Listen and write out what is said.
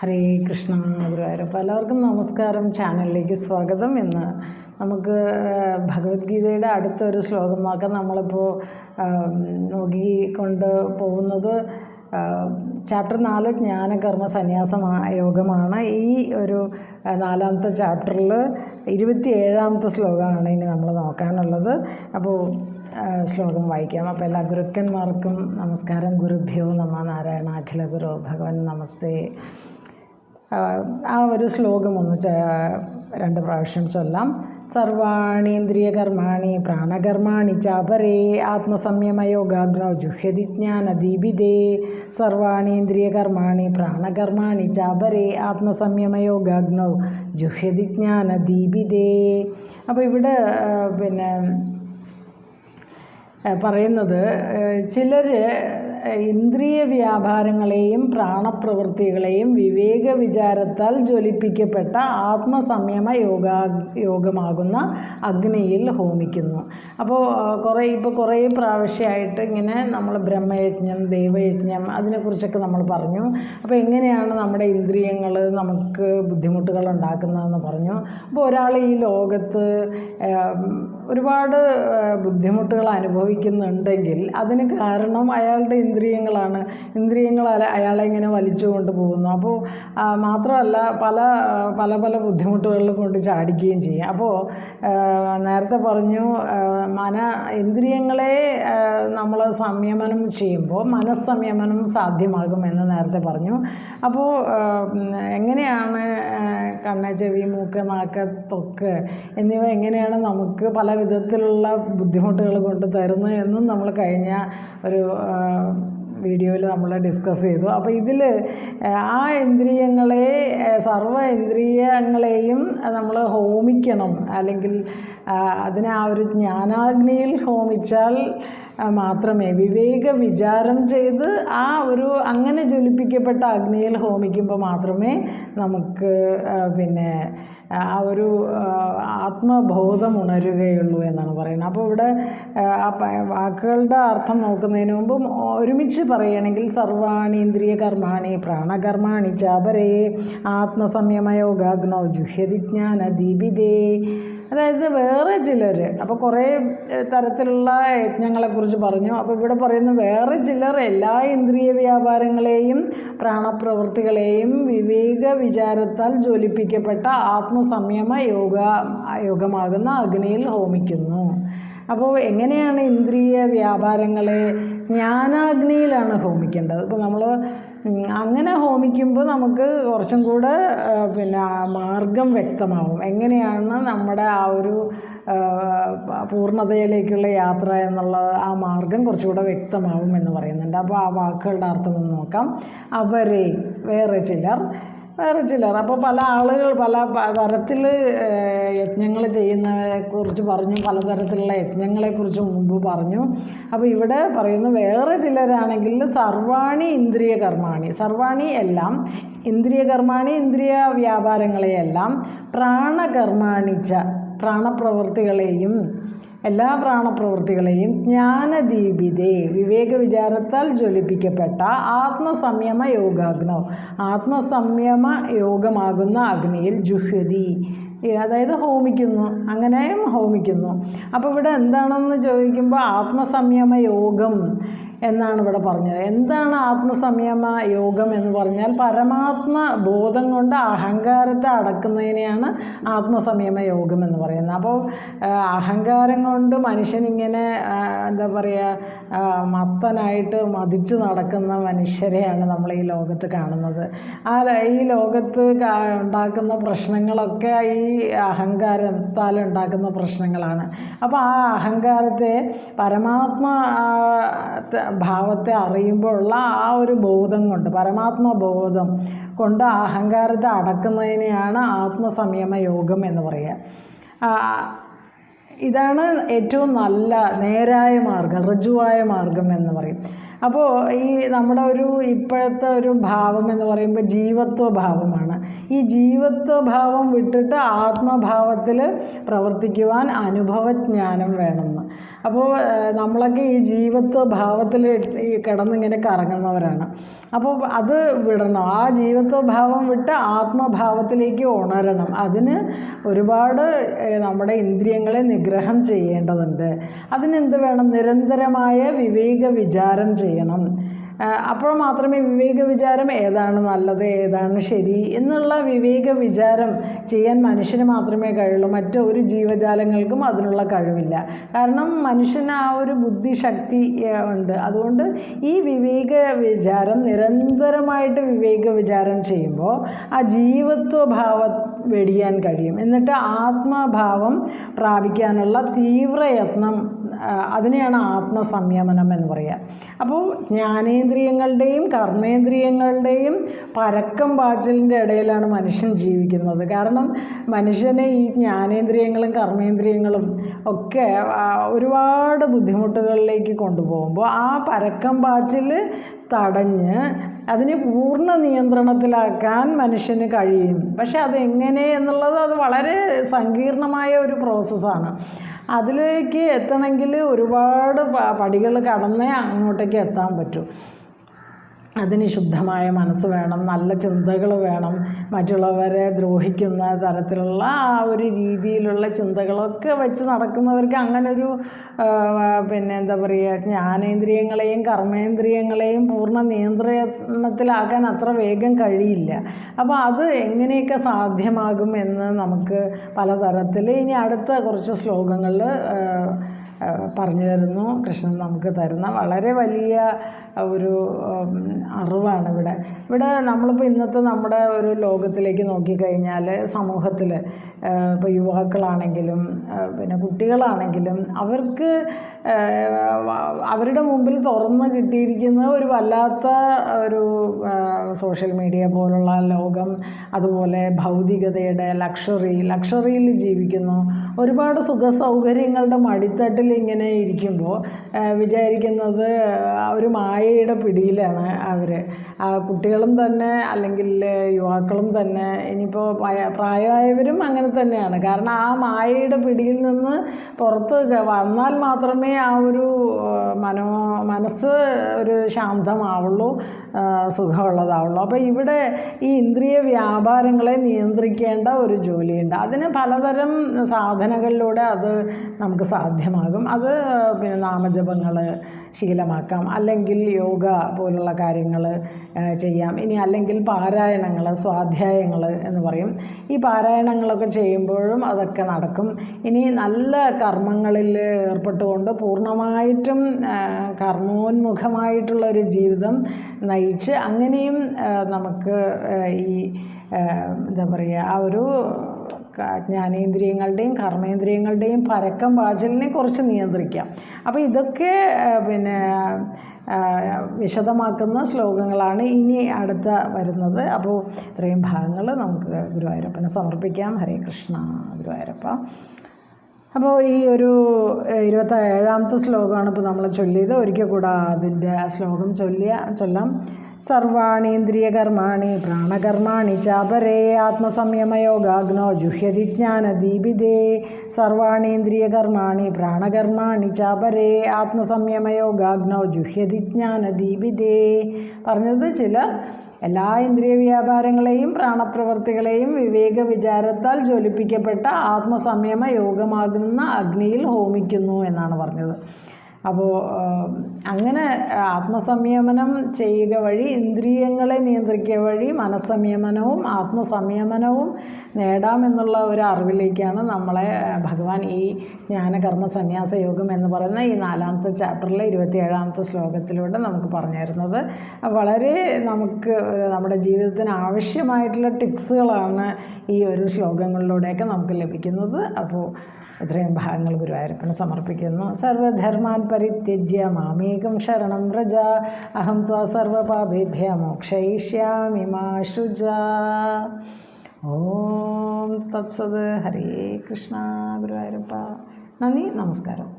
ഹരേ കൃഷ്ണ ഗുരുവായൂരപ്പ എല്ലാവർക്കും നമസ്കാരം. ചാനലിലേക്ക് സ്വാഗതം. എന്ന് നമുക്ക് ഭഗവത്ഗീതയുടെ അടുത്തൊരു ശ്ലോകം നോക്കാം നമ്മളിപ്പോൾ നോക്കിക്കൊണ്ട് പോകുന്നത് ചാപ്റ്റർ നാല് ജ്ഞാനകർമ്മ സന്യാസ യോഗമാണ്. ഈ ഒരു നാലാമത്തെ ചാപ്റ്ററിൽ ഇരുപത്തി ഏഴാമത്തെ ശ്ലോകമാണ് ഇനി നമ്മൾ നോക്കാനുള്ളത്. അപ്പോൾ ശ്ലോകം വായിക്കാം. അപ്പോൾ എല്ലാ ഗുരുക്കന്മാർക്കും നമസ്കാരം. ഗുരുഭ്യോ നമ നാരായണ അഖില ഗുരു. ഭഗവൻ നമസ്തേ. ആ, ഒരു ശ്ലോകം ഒന്ന് രണ്ട് പ്രാവശ്യം ചൊല്ലാം. സർവാണീന്ദ്രിയ കർമാണി പ്രാണകർമാണി ചാപരേ ആത്മസംയമയോഗാഗ്നൗ ജുഹ്യതി ജ്ഞാനദീപിതേ. സർവാണീന്ദ്രിയ കർമാണി പ്രാണകർമാണി ചാപരേ ആത്മസംയമയോഗാഗ്നൗ ജുഹ്യതി ജ്ഞാനദീപിതേ. അപ്പോൾ ഇവിടെ പിന്നെ പറയുന്നത് ചിലർ ഇന്ദ്രിയ വ്യാപാരങ്ങളെയും പ്രാണപ്രവൃത്തികളെയും വിവേക വിചാരത്താൽ ജ്വലിപ്പിക്കപ്പെട്ട ആത്മസംയമ യോഗാ യോഗമാകുന്ന അഗ്നിയിൽ ഹോമിക്കുന്നു. അപ്പോൾ കുറേ ഇപ്പോൾ കുറേ പ്രാവശ്യമായിട്ട് ഇങ്ങനെ നമ്മൾ ബ്രഹ്മയജ്ഞം ദൈവയജ്ഞം അതിനെക്കുറിച്ചൊക്കെ നമ്മൾ പറഞ്ഞു. അപ്പോൾ എങ്ങനെയാണ് നമ്മുടെ ഇന്ദ്രിയങ്ങൾ നമുക്ക് ബുദ്ധിമുട്ടുകൾ ഉണ്ടാക്കുന്നതെന്ന് പറഞ്ഞു. അപ്പോൾ ഒരാൾ ഈ ലോകത്ത് ഒരുപാട് ബുദ്ധിമുട്ടുകൾ അനുഭവിക്കുന്നുണ്ടെങ്കിൽ അതിന് കാരണം അയാളുടെ ഇന്ദ്രിയങ്ങളാണ്. ഇന്ദ്രിയങ്ങൾ അയാളെ ഇങ്ങനെ വലിച്ചു പോകുന്നു. അപ്പോൾ മാത്രമല്ല പല പല പല ബുദ്ധിമുട്ടുകളിൽ കൊണ്ട് ചാടിക്കുകയും ചെയ്യും. അപ്പോൾ നേരത്തെ പറഞ്ഞു മന ഇന്ദ്രിയങ്ങളെ നമ്മൾ സംയമനം ചെയ്യുമ്പോൾ മനസ്സംയമനം സാധ്യമാകുമെന്ന് നേരത്തെ പറഞ്ഞു. അപ്പോൾ എങ്ങനെയാണ് കണ്ണ് ചെവി മൂക്ക് നാക്ക് ത്വക്ക് എന്നിവ എങ്ങനെയാണ് നമുക്ക് പല വിധത്തിലുള്ള ബുദ്ധിമുട്ടുകൾ കൊണ്ട് തരുന്നത് എന്നും നമ്മൾ കഴിഞ്ഞ ഒരു വീഡിയോയിൽ നമ്മൾ ഡിസ്കസ് ചെയ്തു. അപ്പോൾ ഇതിൽ ആ ഇന്ദ്രിയങ്ങളെ സർവ ഇന്ദ്രിയങ്ങളെയും നമ്മൾ ഹോമിക്കണം അല്ലെങ്കിൽ അതിനെ ആ ഒരു ജ്ഞാനാഗ്നിയിൽ ഹോമിച്ചാൽ മാത്രമേ വിവേക വിചാരം ചെയ്ത് ആ ഒരു അങ്ങനെ ജ്വലിപ്പിക്കപ്പെട്ട അഗ്നിയിൽ ഹോമിക്കുമ്പോൾ മാത്രമേ നമുക്ക് പിന്നെ ആ ഒരു ആത്മബോധം ഉണരുകയുള്ളൂ എന്നാണ് പറയുന്നത്. അപ്പോൾ ഇവിടെ ആ, വാക്കുകളുടെ അർത്ഥം നോക്കുന്നതിന് മുമ്പ് ഒരുമിച്ച് പറയുകയാണെങ്കിൽ സർവാണി ഇന്ദ്രിയ കർമാണി പ്രാണകർമാണി ചാപരേ ആത്മസംയമയോഗാഗ്നോ ജുഹ്യതി ജ്ഞാന ദീപിതേ അതായത് വേറെ ചിലർ അപ്പോൾ കുറേ തരത്തിലുള്ള യജ്ഞങ്ങളെക്കുറിച്ച് പറഞ്ഞു. അപ്പോൾ ഇവിടെ പറയുന്നു വേറെ ചിലർ എല്ലാ ഇന്ദ്രിയ വ്യാപാരങ്ങളെയും പ്രാണപ്രവൃത്തികളെയും വിവേക വിചാരത്താൽ ജ്വലിപ്പിക്കപ്പെട്ട ആത്മസംയമ യോഗ യോഗമാകുന്ന അഗ്നിയിൽ ഹോമിക്കുന്നു. അപ്പോൾ എങ്ങനെയാണ് ഇന്ദ്രിയ വ്യാപാരങ്ങളെ ജ്ഞാനാഗ്നിയിലാണ് ഹോമിക്കേണ്ടത്? ഇപ്പോൾ നമ്മൾ അങ്ങനെ ഹോമിക്കുമ്പോൾ നമുക്ക് കുറച്ചും കൂടെ പിന്നെ മാർഗം വ്യക്തമാവും. എങ്ങനെയാണ് നമ്മുടെ ആ ഒരു പൂർണതയിലേക്കുള്ള യാത്ര എന്നുള്ള ആ മാർഗം കുറച്ചുകൂടെ വ്യക്തമാവും എന്ന് പറയുന്നുണ്ട്. അപ്പോൾ ആ വാക്കുകളുടെ അർത്ഥം ഒന്ന് നോക്കാം. അവരെ വേറെ ചിലർ വേറെ ചിലർ. അപ്പോൾ പല ആളുകൾ പല തരത്തിൽ യജ്ഞങ്ങൾ ചെയ്യുന്നതിനെക്കുറിച്ച് പറഞ്ഞു പലതരത്തിലുള്ള യജ്ഞങ്ങളെക്കുറിച്ച് മുമ്പ് പറഞ്ഞു. അപ്പോൾ ഇവിടെ പറയുന്നു വേറെ ചിലരാണെങ്കിൽ സർവാണി ഇന്ദ്രിയ കർമാണി. സർവാണി എല്ലാം ഇന്ദ്രിയ കർമാണി ഇന്ദ്രിയ വ്യാപാരങ്ങളെയെല്ലാം പ്രാണകർമാണിച്ച പ്രാണപ്രവൃത്തികളെയും എല്ലാ പ്രാണപ്രവൃത്തികളെയും ജ്ഞാനദീപിതേ വിവേക വിചാരത്താൽ ജ്വലിപ്പിക്കപ്പെട്ട ആത്മസംയമ യോഗാഗ്നോ. ആത്മസംയമ യോഗമാകുന്ന അഗ്നിയിൽ ജുഹ്യതി അതായത് ഹോമിക്കുന്നു. അങ്ങനെയും ഹോമിക്കുന്നു. അപ്പോൾ ഇവിടെ എന്താണെന്ന് ചോദിക്കുമ്പോൾ ആത്മസംയമ യോഗം എന്നാണ് ഇവിടെ പറഞ്ഞത്. എന്താണ് ആത്മസംയമ യോഗം എന്ന് പറഞ്ഞാൽ പരമാത്മ ബോധം കൊണ്ട് അഹങ്കാരത്തെ അടക്കുന്നതിനെയാണ് ആത്മസംയമ യോഗം എന്ന് പറയുന്നത്. അപ്പോൾ അഹങ്കാരം കൊണ്ട് മനുഷ്യൻ ഇങ്ങനെ എന്താ പറയുക മത്തനായിട്ട് മതിച്ചു നടക്കുന്ന മനുഷ്യരെയാണ് നമ്മൾ ഈ ലോകത്ത് കാണുന്നത്. ആ ഈ ലോകത്ത് ഉണ്ടാക്കുന്ന പ്രശ്നങ്ങളൊക്കെ ഈ അഹങ്കാരത്താൽ ഉണ്ടാക്കുന്ന പ്രശ്നങ്ങളാണ്. അപ്പോൾ ആ അഹങ്കാരത്തെ പരമാത്മ ഭാവത്തെ അറിയുമ്പോഴുള്ള ആ ഒരു ബോധം കൊണ്ട് പരമാത്മബോധം കൊണ്ട് അഹങ്കാരത്തെ അടക്കുന്നതിനെയാണ് ആത്മസംയമ യോഗം എന്ന് പറയുക. ഇതാണ് ഏറ്റവും നല്ല നേരായ മാർഗം ഋജുവായ മാർഗം എന്ന് പറയും. അപ്പോൾ ഈ നമ്മുടെ ഒരു ഇപ്പോഴത്തെ ഒരു ഭാവം എന്ന് പറയുമ്പോൾ ജീവത്വ ഭാവമാണ്. ഈ ജീവത്വഭാവം വിട്ടിട്ട് ആത്മഭാവത്തിൽ പ്രവർത്തിക്കുവാൻ അനുഭവജ്ഞാനം വേണമെന്ന്. അപ്പോൾ നമ്മളൊക്കെ ഈ ജീവത്വ ഭാവത്തിൽ ഈ കിടന്നിങ്ങനെ കറങ്ങുന്നവരാണ്. അപ്പോൾ അത് വിടണം. ആ ജീവത്വ ഭാവം വിട്ട് ആത്മഭാവത്തിലേക്ക് ഉണരണം. അതിന് ഒരുപാട് നമ്മുടെ ഇന്ദ്രിയങ്ങളെ നിഗ്രഹം ചെയ്യേണ്ടതുണ്ട്. അതിനെന്ത് വേണം? നിരന്തരമായ വിവേക വിചാരം ചെയ്യണം. അപ്പോൾ മാത്രമേ വിവേക വിചാരം ഏതാണ് നല്ലത് ഏതാണ് ശരി എന്നുള്ള വിവേക വിചാരം ചെയ്യാൻ മനുഷ്യന് മാത്രമേ കഴിയുള്ളൂ. മറ്റൊരു ഒരു ജീവജാലങ്ങൾക്കും അതിനുള്ള കഴിവില്ല. കാരണം മനുഷ്യന് ആ ഒരു ബുദ്ധിശക്തി ഉണ്ട്. അതുകൊണ്ട് ഈ വിവേക വിചാരം നിരന്തരമായിട്ട് വിവേക വിചാരം ചെയ്യുമ്പോൾ ആ ജീവത്വ ഭാവം വെടിയാൻ കഴിയും. എന്നിട്ട് ആത്മഭാവം പ്രാപിക്കാനുള്ള തീവ്രയത്നം അതിനെയാണ് ആത്മസംയമനം എന്ന് പറയുക അപ്പോൾ ജ്ഞാനേന്ദ്രിയങ്ങളുടെയും കർമ്മേന്ദ്രിയങ്ങളുടെയും പരക്കം പാച്ചിലിന്റെ ഇടയിലാണ് മനുഷ്യൻ ജീവിക്കുന്നത്. കാരണം മനുഷ്യനെ ഈ ജ്ഞാനേന്ദ്രിയങ്ങളും കർമ്മേന്ദ്രിയങ്ങളും ഒക്കെ ഒരുപാട് ബുദ്ധിമുട്ടുകളിലേക്ക് കൊണ്ടുപോകുമ്പോൾ ആ പരക്കം പാച്ചിൽ തടഞ്ഞ് അതിനെ പൂർണ നിയന്ത്രണത്തിലാക്കാൻ മനുഷ്യന് കഴിയും. പക്ഷെ അതെങ്ങനെ എന്നുള്ളത് അത് വളരെ സങ്കീർണമായ ഒരു പ്രോസസ്സാണ് അതിലേക്ക് എത്തണമെങ്കിൽ ഒരുപാട് പടികൾ കടന്നേ അങ്ങോട്ടേക്ക് എത്താൻ പറ്റൂ. അതിന് ശുദ്ധമായ മനസ്സ് വേണം നല്ല ചിന്തകൾ വേണം. മറ്റുള്ളവരെ ദ്രോഹിക്കുന്ന തരത്തിലുള്ള ആ ഒരു രീതിയിലുള്ള ചിന്തകളൊക്കെ വെച്ച് നടക്കുന്നവർക്ക് അങ്ങനൊരു പിന്നെ എന്താ പറയുക ജ്ഞാനേന്ദ്രിയങ്ങളെയും കർമ്മേന്ദ്രിയങ്ങളെയും പൂർണ നിയന്ത്രണത്തിലാക്കാൻ അത്ര വേഗം കഴിയില്ല. അപ്പോൾ അത് എങ്ങനെയൊക്കെ സാധ്യമാകും എന്ന് നമുക്ക് പലതരത്തിൽ ഇനി അടുത്ത കുറച്ച് ശ്ലോകങ്ങളിൽ പറഞ്ഞു തരുന്നു കൃഷ്ണൻ നമുക്ക് തരുന്ന വളരെ വലിയ ഒരു അറിവാണ് ഇവിടെ. ഇവിടെ നമ്മളിപ്പോൾ ഇന്നത്തെ നമ്മുടെ ഒരു ലോകത്തിലേക്ക് നോക്കിക്കഴിഞ്ഞാൽ സമൂഹത്തിൽ ഇപ്പോൾ യുവാക്കളാണെങ്കിലും പിന്നെ കുട്ടികളാണെങ്കിലും അവർക്ക് അവരുടെ മുമ്പിൽ തുറന്ന് കിട്ടിയിരിക്കുന്ന ഒരു വല്ലാത്ത ഒരു സോഷ്യൽ മീഡിയ പോലുള്ള ലോകം അതുപോലെ ഭൗതികതയുടെ ലക്ഷറി ലക്ഷറിയിൽ ജീവിക്കുന്നു. ഒരുപാട് സുഖ സൗകര്യങ്ങളുടെ മടിത്തട്ടിൽ ഇങ്ങനെ ഇരിക്കുമ്പോൾ ആ, വിചാരിക്കുന്നത് ഒരു മായയുടെ പിടിയിലാണ് അവർ കുട്ടികളും തന്നെ അല്ലെങ്കിൽ യുവാക്കളും തന്നെ ഇനിയിപ്പോൾ പ്രായ- പ്രായമായവരും അങ്ങനെ തന്നെയാണ്. കാരണം ആ മായയുടെ പിടിയിൽ നിന്ന് പുറത്ത് വന്നാൽ മാത്രമേ ആ ഒരു മനോ മനസ്സ് ഒരു ശാന്തമാവുള്ളൂ സുഖമുള്ളതാവുള്ളൂ. അപ്പോൾ ഇവിടെ ഈ ഇന്ദ്രിയ വ്യാപാരങ്ങളെ നിയന്ത്രിക്കേണ്ട ഒരു ജോലിയുണ്ട്. അതിന് പലതരം സാധനങ്ങളിലൂടെ അത് നമുക്ക് സാധ്യമാകും. അത് പിന്നെ നാമജപങ്ങൾ ശീലമാക്കാം അല്ലെങ്കിൽ യോഗ പോലുള്ള കാര്യങ്ങൾ ചെയ്യാം. ഇനി അല്ലെങ്കിൽ പാരായണങ്ങൾ സ്വാധ്യായങ്ങൾ എന്ന് പറയും. ഈ പാരായണങ്ങളൊക്കെ ചെയ്യുമ്പോഴും അതൊക്കെ നടക്കും. ഇനി നല്ല കർമ്മങ്ങളിൽ ഏർപ്പെട്ടുകൊണ്ട് പൂർണമായിട്ടും കർമ്മോന്മുഖമായിട്ടുള്ള ഒരു ജീവിതം നയിച്ച് അങ്ങനെയും നമുക്ക് ഈ എന്താ പറയുക ആ ഒരു ജ്ഞാനേന്ദ്രിയങ്ങളുടെയും കർമ്മേന്ദ്രിയങ്ങളുടെയും പരക്കം പാചലിനെ കുറിച്ച് നിയന്ത്രിക്കാം. അപ്പോൾ ഇതൊക്കെ പിന്നെ വിശദമാക്കുന്ന ശ്ലോകങ്ങളാണ് ഇനി അടുത്ത വരുന്നത്. അപ്പോൾ ഇത്രയും ഭാഗങ്ങൾ നമുക്ക് ഗുരുവായൂരപ്പന് സമർപ്പിക്കാം. ഹരേ കൃഷ്ണ ഗുരുവായൂരപ്പ. അപ്പോൾ ഈ ഒരു ഇരുപത്തി ഏഴാമത്തെ ശ്ലോകമാണ് ഇപ്പോൾ നമ്മൾ ചൊല്ലിയത്. ഒരിക്കൽ കൂടെ അതിന്റെ ആ ശ്ലോകം ചൊല്ലിയ ചൊല്ലാം. സർവാണീന്ദ്രിയകർമാണി പ്രാണകർമാണി ചാപരേ ആത്മസംയമയോഗാഗ്നോ ജുഹ്യതി ജ്ഞാനദീപിതേ. സർവാണീന്ദ്രിയകർമാണി പ്രാണകർമാണി ചാപരേ ആത്മസംയമയോഗാഗ്നോ ജുഹ്യതി ജ്ഞാനദീപിതേ. പറഞ്ഞത് ചിലർ എല്ലാ ഇന്ദ്രിയ വ്യാപാരങ്ങളെയും പ്രാണപ്രവർത്തികളെയും വിവേക വിചാരത്താൽ ജ്വലിപ്പിക്കപ്പെട്ട ആത്മസംയമ യോഗമാകുന്ന അഗ്നിയിൽ ഹോമിക്കുന്നു എന്നാണ് പറഞ്ഞത്. അപ്പോൾ അങ്ങനെ ആത്മസംയമനം ചെയ്യുക വഴി ഇന്ദ്രിയങ്ങളെ നിയന്ത്രിക്കുക വഴി മനസ്സംയമനവും ആത്മസംയമനവും നേടാമെന്നുള്ള ഒരു അറിവിലേക്കാണ് നമ്മളെ ഭഗവാൻ ഈ ജ്ഞാനകർമ്മ സന്യാസ യോഗം എന്ന് പറയുന്ന ഈ നാലാമത്തെ ചാപ്റ്ററിലെ ഇരുപത്തിയേഴാമത്തെ ശ്ലോകത്തിലൂടെ നമുക്ക് പറഞ്ഞു തരുന്നത് വളരെ നമുക്ക് നമ്മുടെ ജീവിതത്തിന് ആവശ്യമായിട്ടുള്ള ടിപ്സുകളാണ് ഈ ഒരു ശ്ലോകങ്ങളിലൂടെയൊക്കെ നമുക്ക് ലഭിക്കുന്നത്. അപ്പോൾ ഇത്രയും ഭാഗങ്ങൾ ഗുരുവായൂരപ്പന് സമർപ്പിക്കുന്നു. സർവധർമാൻ പരിത്യജ്യ മാമേകം ശരണം വ്രജ. അഹം ത്വാ സർവപാപേഭ്യ മോക്ഷയിഷ്യാമി മാശുജ ഓം തത്സത്. ഹരേ കൃഷ്ണ ഗുരുവായൂരപ്പ. നന്ദി നമസ്കാരം.